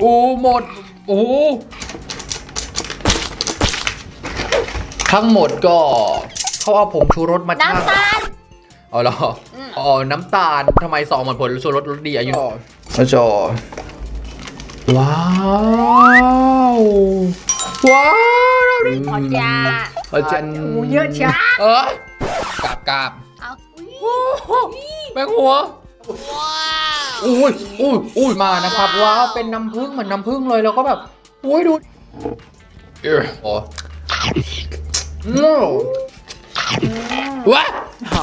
โอ้หมด โอ้ทั้งหมดก็เขาเอาผงชูรสมาชั่งน้ำตาลเอาเหรออมอ๋อน้ำตาลทำไมสองเหมือนผลชูรสรสดีอายุมาจอว้าว ว้าวเราดิขอจาอาจารย์โอ้เยอะช้าเอ้ยกราบกราบเอาอุ๊ยโอ้โหแมงหัว อุ้ยอุ้ยอุ้ยมานะครับว้าวเป็นน้ำผึ้งเหมือนน้ำผึ้งเลยแล้วก็แบบอุ้ยดูเออโอ้โน้ว้า好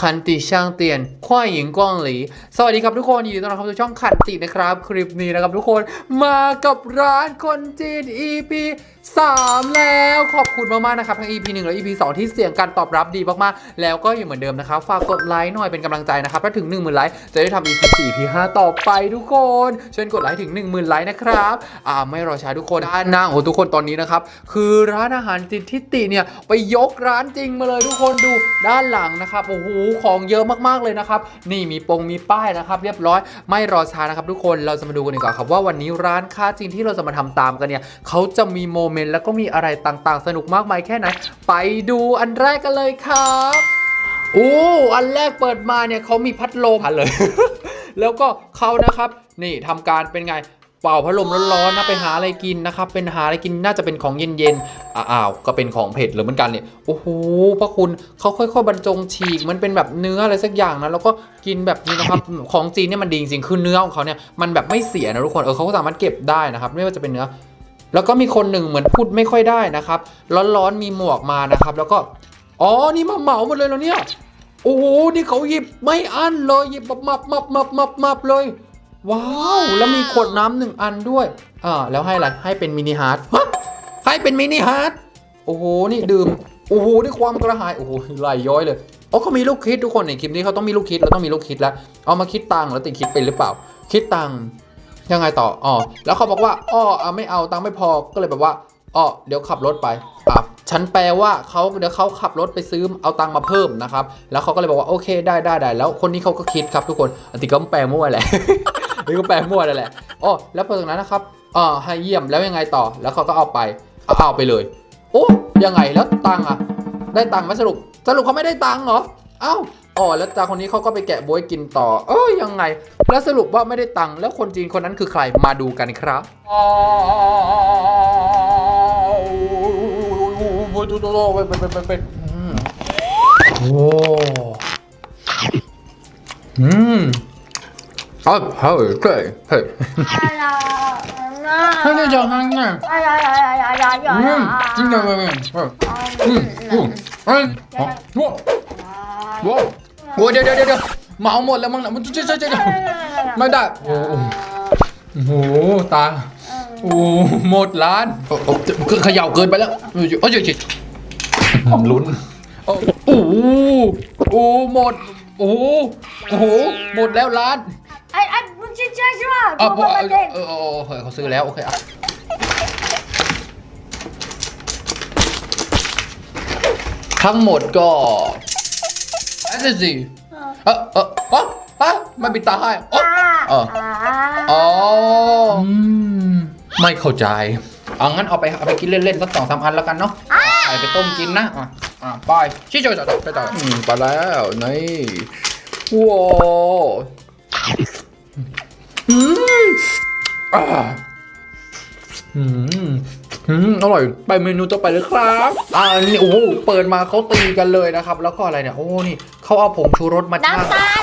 คันติช่างเตียนควายหญิงกว้างหลี สวัสดีครับทุกคนยินดีต้อนรับเข้าสู่ช่องขันตินะครับ คลิปนี้นะครับทุกคนมากับร้านคนจีน EP 3 แล้วขอบคุณมากๆนะครับทั้ง EP 1 และ EP 2 ที่เสียงการตอบรับดีมากๆ แล้วก็อย่างเหมือนเดิมนะครับ ฝากกดไลค์หน่อยเป็นกำลังใจนะครับถ้าถึง 1 0,000ไลค์จะได้ทำ EP 4 EP 5ต่อไปทุกคนเชิญกดไลค์ถึง 1 0,000ไลค์นะครับอ่าไม่รอช้าทุกคนด้านหน้าโอ้ทุกคนตอนนี้นะครับคือร้านอาหารจิตทิติเนี่ยไปยกร้านจริงมาเลยทุกคนดูด้านหลังนะครับโอ้โหของเยอะมากๆเลยนะครับนี่มีปงมีป้ายนะครับ เรียบร้อยไม่รอช้านะครับทุกคนเราจะมาดูกันดีกว่าครับว่าวันนี้ร้านค้าจีนที่เราจะมาทำตามกันเนี่ยเขาจะมีโมเมนต์แล้วก็มีอะไรต่างๆ สนุกมากมายแค่ไหนไปดูอันแรกกันเลยครับโอ้อันแรกเปิดมาเนี่ยเขามีพัดลมเลย แล้วก็เขานะครับนี่ทำการเป็นไง เป่าพัดลมร้อนๆนะไปหาอะไรกินนะครับ เป็นหาอะไรกินน่าจะเป็นของเย็นๆอ้าวก็เป็นของเผ็ดหรือเหมือนกันเนี่ยโอ้โหพระคุณเขาค่อยๆบรรจงฉีกมันเป็นแบบเนื้ออะไรสักอย่างนะแล้วก็กินแบบนี้นะครับของจีนเนี่ยมันดีจริงๆคือเนื้อของเขาเนี่ยมันแบบไม่เสียนะทุกคนเออเขาก็สามารถเก็บได้นะครับ ไม่ว่าจะเป็นเนื้อ แล้วก็มีคนหนึ่งเหมือนพูดไม่ค่อยได้นะครับร้อนๆมีหมวกมานะครับ แล้วก็อ๋อนี่มาเหมาหมดเลยแล้วเนี่ยโอ้โหนี่เขาหยิบไม่อั้นเลยหยิบมับมับมับมับมับมับเลย ว้าว แล้วมีขวดน้ำหนึ่งอันด้วยอ่าแล้วให้อะไรให้เป็นมินิฮาร์ดฮะให้เป็นมินิฮาร์ดโอ้โห นี่ดื่ม โอ้โหนี่ความกระหาย โอ้โหไหลย้อยเลยโอ้เขามีลูกคิดทุกคนในคลิปนี้เขาต้องมีลูกคิดเราต้องมีลูกคิดแล้ว เอามาคิดตังค์แล้วติดคิดเป็นหรือเปล่า คิดตังค์ยังไงต่ออ๋อแล้วเขาบอกว่าอ้อเอาไม่เอาตังค์ไม่พอก็เลยแบบว่าอ๋อเดี๋ยวขับรถไปอะฉันแปลว่าเขาเดี๋ยวเขาขับรถไปซื้อเอาตังค์มาเพิ่มนะครับ แล้วเขาก็เลยบอกว่าโอเคได้ได้ได้แล้วคนนี้เขาก็คิดครับทุกคนอันนี้ก็แปลมั่วแหละ นี่ก็แปลมั่วนั่นแหละอ๋อแล้วพอจากนั้นนะครับอ่าให้เยี่ยมแล้วยังไงต่อแล้วเขาก็เอาไปเอาไปเลย โอ้ยังไงแล้วตังค์อะ ได้ตังค์ไหมสรุป สรุปเขาไม่ได้ตังค์เหรอเอ้าอ๋อแล้วตาคนนี้เขาก็ไปแกะบวยกินต่อ เอ้ยยังไง แล้วสรุปว่าไม่ได้ตังค์แล้วคนจีนคนนั้นคือใครมาดูกันครับโอ้อืมอะเฮ้ยเฮ้ยเฮ้ยอะไรนะเฮ้ยจะทำไงอะไรอะไรอะไรอะไรอืม จริงจังเลยอืมอืมเฮ้ยว้าวว้าวโอ้เดี๋ยวเดี๋ยวเดี๋ยวเมาหมดแล้วมั้งนะมันจะจะจะไม่ได้ โอ้โอ้โหตา โอ้หมดร้านโอ้โอ้เขย่าเกินไปแล้วโอ้ยโอ้ยจิลุ้นโอ้โอ้โอ้หมดโอ้โอ้โห หมดแล้วร้านไอ้ไอ้มึงชื่ อชื่อใช่ไหมอะพูดมาเด็กเออเออเออเขาซื้อแล้ว โอเคอะทั้งหมดก็แอสซี่เออเออเออเออไม่ปิดตาให้โอ้เอออ๋ออืมไม่เข้าใจเอางั้นเอาไปเอาไปกินเล่นๆสักสองสามอันแล้วกันเนาะเอาไปต้มกินนะ อะอะไปชี้จ่อยจ่อยจ่อยจ่อยอืมไปแล้วนี่ว้าว อืมอ่าอืมอืมอร่อยไปเมนูต่อไปเลยครับอ่านี่โอ้โหเปิดมาเขาตีกันเลยนะครับ แล้วก็อะไรเนี่ยโอ้นี่เขาเอาผงชูรสมาชั่งน้ำตาล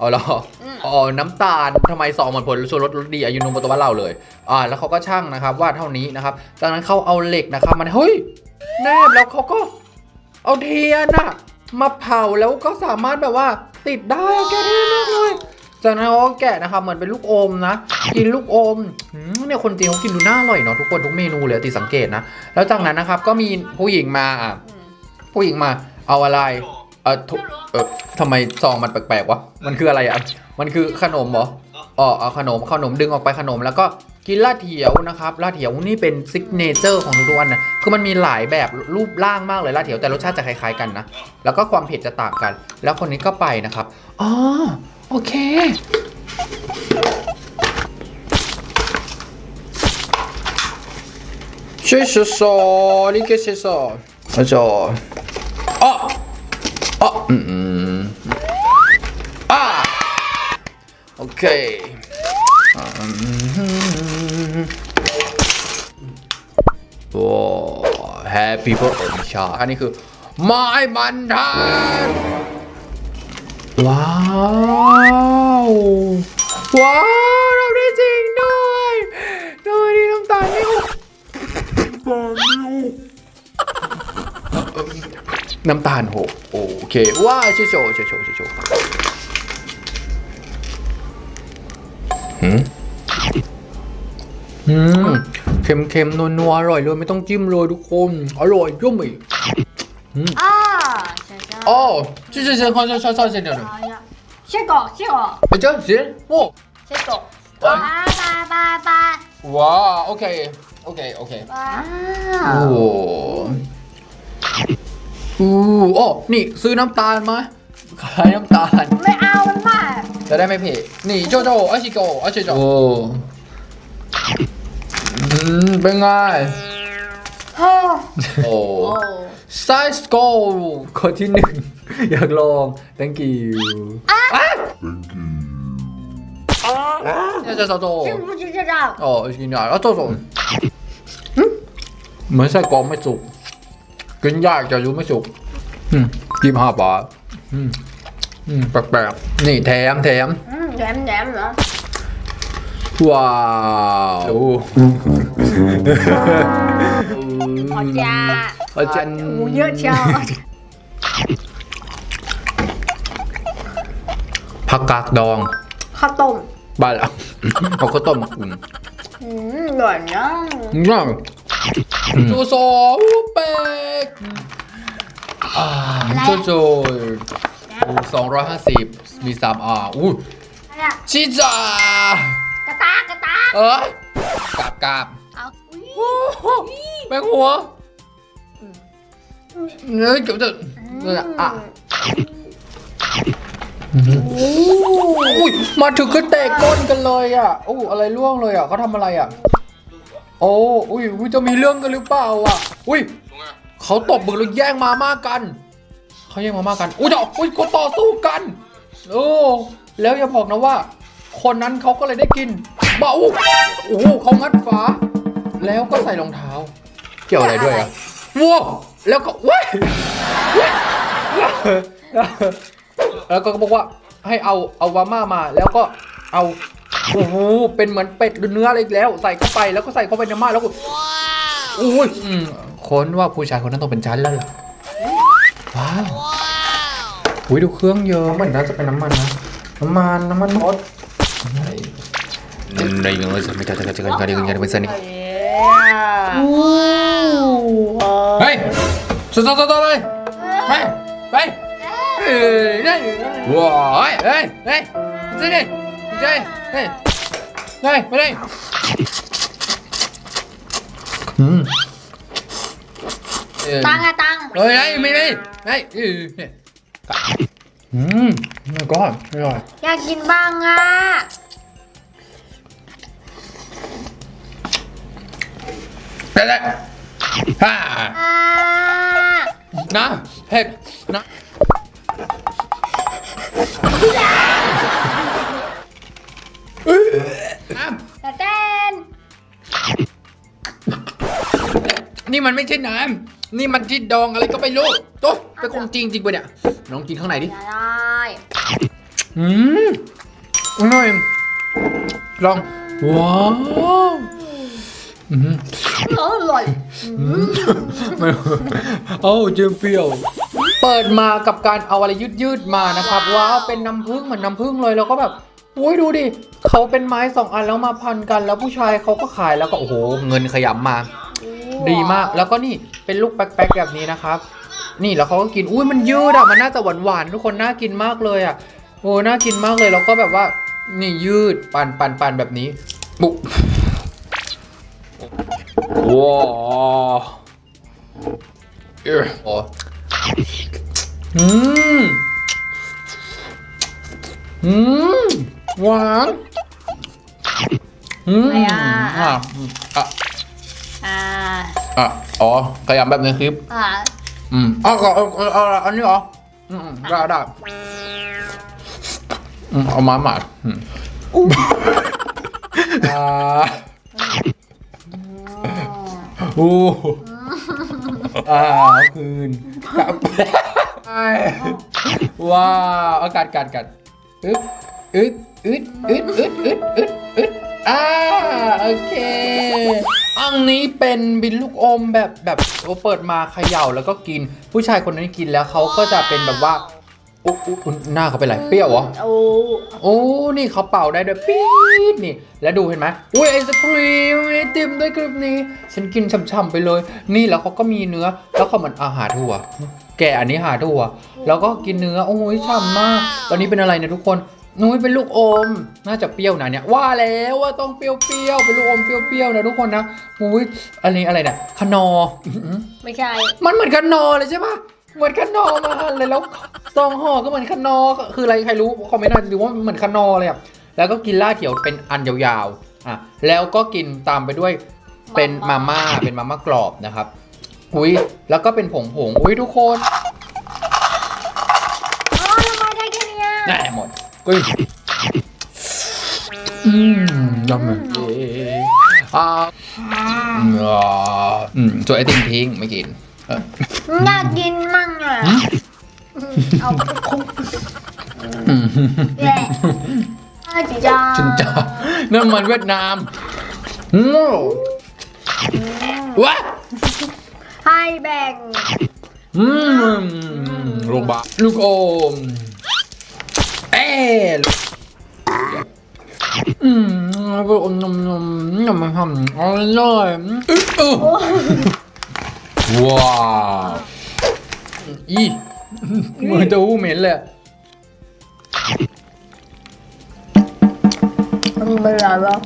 อ๋อเหรออมอ๋อน้ำตาลทำไมสองเหมือนผลชูรสรสดีอายุนมตัวบ้านเราเลยอ่าแล้วเขาก็ช่างนะครับ ว่าเท่านี้นะครับจากนั้นเขาเอาเหล็กนะครับมันเฮ้ยแนบแล้วเขาก็ เอาเทียนอะมาเผาแล้วก็สามารถแบบว่าติดได้อะแกะได้มากเลย จากนั้นเขาก็แกะนะครับเหมือนเป็นลูกอมนะ กินลูกอมเนี่ยคนจีนเขากินดูน่าอร่อยเนาะทุกคนทุกเมนูเลยติดสังเกตนะ แล้วจากนั้นนะครับก็มีผู้หญิงมาอะผู้หญิงมาเอาอะไรเออทุเออทำไมซองมันแปลกๆวะมันคืออะไรอะมันคือขนมเหรออ๋อเอาขนมขนมดึงออกไปขนมแล้วก็กินลาดเถียวนะครับลาดเถียวนี่เป็นซิกเนเจอร์ของทุกๆอันนะคือมันมีหลายแบบรูปร่างมากเลยลาดเถียวแต่รสชาติจะคล้ายๆกันนะแล้วก็ความเผ็ดจะต่างกัน แล้วคนนี้ก็ไปนะครับอ๋อ 오케이. 실수어 이렇게 실수. 맞아. 아, 아, 음, 음. 아, 오케이. 아, 해피 버 하니 그 마이 만한. ว้าว ว้าวเราได้จริงด้วยดยที่น้ำตาลไม่ออกน้ำตาลหกโอเค ว้าเชโชเชโชเชโชหืมอืมเค็มเค็มนัวนัวๆอร่อยเลยไม่ต้องจิ้มเลยทุกคน อร่อยยุ่มอีก啊，香香。 อ๋อ这是先放下下下先点的哎呀，先搞先搞哎这样行哇先搞。啊拜拜拜。ว้าวโอเคโอเคโอเค 哇。 โอ้โอ้โอ้นี่ซื้อน้ำตาลมาขายน้ำตาล ไม่เอามันมาก จะได้ไม่เผ็ดนี่โจโจอาชิโกอาชิโจโอ้อืมเป็นไง ห้าโอ้โอ้ไซส์โกคนที่หนึ่ง อยากลอง thank you อะ 짜자자도 ชื่อผู้ชื่อดาว 어 이게 알아줘서 응? 맛살 거 맛있어 근데 자주 맛있어 음 김하 봐 음. 음, 빡 빡. 네, 댐, 댐. อืม่สุกกินห้าป่าแปลกๆนี่แถมแถมแถมเหรอว้าว. หอจาหอจันหมูเยอะเชียวผักกาดดอง ข้าวต้มบ้านเราเอาข้าวต้มมากินอืมอร่อยเนาะง่าจูโซอุเป็กอ่าจูโซสองร้อยห้าสิบมีสามอ่าอู้อชิจากระตากระตากเอ้กราบกราบเอา แมงหัวเนื้อเกือบจะเนี่ยอะอุ้ยมาถึงก็เตะก้นกันเลยอะอู้อะไรล่วงเลยอะเขาทำอะไรอะ โอ้อุ้ยอุ้ยจะมีเรื่องกันหรือเปล่าอะ อุ้ยเขาตบมือแล้วแย่งมาม่ากันเขาแย่งมาม่ากัน อุ้ยเดี๋ยวอุ้ยเขาต่อสู้กันโอ้แล้วอย่าบอกนะว่า คนนั้นเขาก็เลยได้กินเบาโอ้โหเขางัดฝา แล้วก็ใส่รองเท้าเกี่ยวอะไรด้วยอะว้าวแล้วก็ว้ายว้ายว้ายแล้วก็บอกว่าให้เอาเอาวาม่ามา แล้วก็เอาโอ้โหเป็นเหมือนเป็ดหรือเนื้ออะไรอีกแล้ว ใส่เข้าไปแล้วก็ใส่เข้าไปในม่าแล้วก็อุ้ยอืมค้นว่าผู้ชายคนนั้นต้องเป็นฉันแล้วล่ะว้าวอุ้ยดูเครื่องเยอะเหมือนน่าจะเป็นน้ำมันนะน้ำมันน้ำมันรถอะไรในเงินจะไม่จะจะจะจะจะจะจะเป็ เลยอ่เฮ้ยสต๊อปสต๊อเลยไปไปเฮ้ยเฮ้ยว้ายเฮ้ยเฮ้ยเฮ้ยเฮ้ยเฮ้ยเฮ้ยไปเลยอืมตังอะตังเฮ้ยไม่ไม่เฮ้ยอืมไม่ก้อนม่อร่อยอยากกินบ้างอะ ไปเลยฮ่าอ่านะเผ็ดนะเอ้ยน้ำแต่เต้นนี่มันไม่ใช่น้ำนี่มันที่ดองอะไรก็ไม่รู้โต๊ะเป็นของจริงจริงปะเนี่ยน้องกินข้างในดิได้อืมอร่อยลอง ว้าว อืมอร่อย ไม่เอ้าเจมเปรี้ยว เปิดมากับการเอาอะไรยืดๆมานะครับ ว้าว เป็นน้ำผึ้งเหมือนน้ำผึ้งเลยแล้วก็แบบอุ้ยดูดิเขาเป็นไม้สองอันแล้วมาพันกัน แล้วผู้ชายเขาก็ขายแล้วก็โอ้โห เงินขยำมา ดีมากแล้วก็นี่เป็นลูกแป๊กๆแบบนี้นะครับ นี่แล้วเขาก็กินอุ้ยมันยืดอะมันน่าจะหวานๆทุกคนน่ากินมากเลยอะโอ้น่ากินมากเลยแล้วก็แบบว่า นี่ยืดปันปันปันแบบนี้บุ กว้าวเออโอ้อืมอืมหวานอืมอะไรอะ อะอะอ่าอะอ๋อขยำแบบในคลิป อ่าอืมเอ๋อาเอาเอาเอาอันนี้เหรออืมอืมได้ได้อืมเอามาหมาดอืมอ่า โอ้อ่าเอาคืนกลับไปว้าวอากาศกัดกัดอึดอึดอึดอึดอึดอึดอึดอึดอ่าโอเคอันนี้เป็นบินลูกอมแบบแบบโอ้เปิดมาเขย่าแล้วก็กิน ผู้ชายคนนั้นกินแล้วเขาก็จะเป็นแบบว่า อุ๊อุ๊อุ๊หน้าเขาเป็นไรเปรี้ยวเหรอ โอ้โอ้ นี่เขาเป่าได้ด้วยปี๊ดนี่ แล้วดูเห็นไหมอุ้ยไอศครีมไอติมด้วยคลิปนี้ ฉันกินช่ำๆไปเลย นี่แล้วเขาก็มีเนื้อ แล้วเขาเหมือนอาหารถั่ว แกะอันนี้หาถั่ว แล้วก็กินเนื้อ โอ้ยฉ่ำมาก ตอนนี้เป็นอะไรเนี่ยทุกคน นุ้ยเป็นลูกอม น่าจะเปรี้ยวนะเนี่ย ว่าแล้วว่าต้องเปรี้ยวๆ เป็นลูกอมเปรี้ยวๆนะทุกคนนะอุ้ยอันนี้อะไรเนี่ยคนอร์อื้อหือไม่ใช่ มันเหมือนคนอเลยใช่ปะเหมือนคนอมาเลยแล้ว ซองห่อก็เหมือนคนอคืออะไรใครรู้คอมเมนต์หน่อยดูว่ามันเหมือนคนอเลยอะแล้วก็กินล่าดเขียวเป็นอันยาวๆอะแล้วก็กินตามไปด้วยเป็นมาม่าเป็นมาม่ากรอบนะครับอุ้ยแล้วก็เป็นผงผงๆอุ้ยทุกคนอ๋อทำไมได้แค่เนี้ยแน่หมดกุ้ยอืมยำเลยเย้อ่าอ่าอืมส่วนไอติมทิ้งไม่กินเออน่ากินมั่งอะ เอาคุกอืมแหละอาจิจ้าจินจ้าน้ำมันเวียดนามอืมวะให้แบ่งอืมโรงพยาบาลลูกอม เอ๊ะอืมลูกอมนมนมนมมันทำอร่อยอึ๊บอึ๊บว้าวอี มือจะหูเหม็นเลยมันเป็นอะไรวะ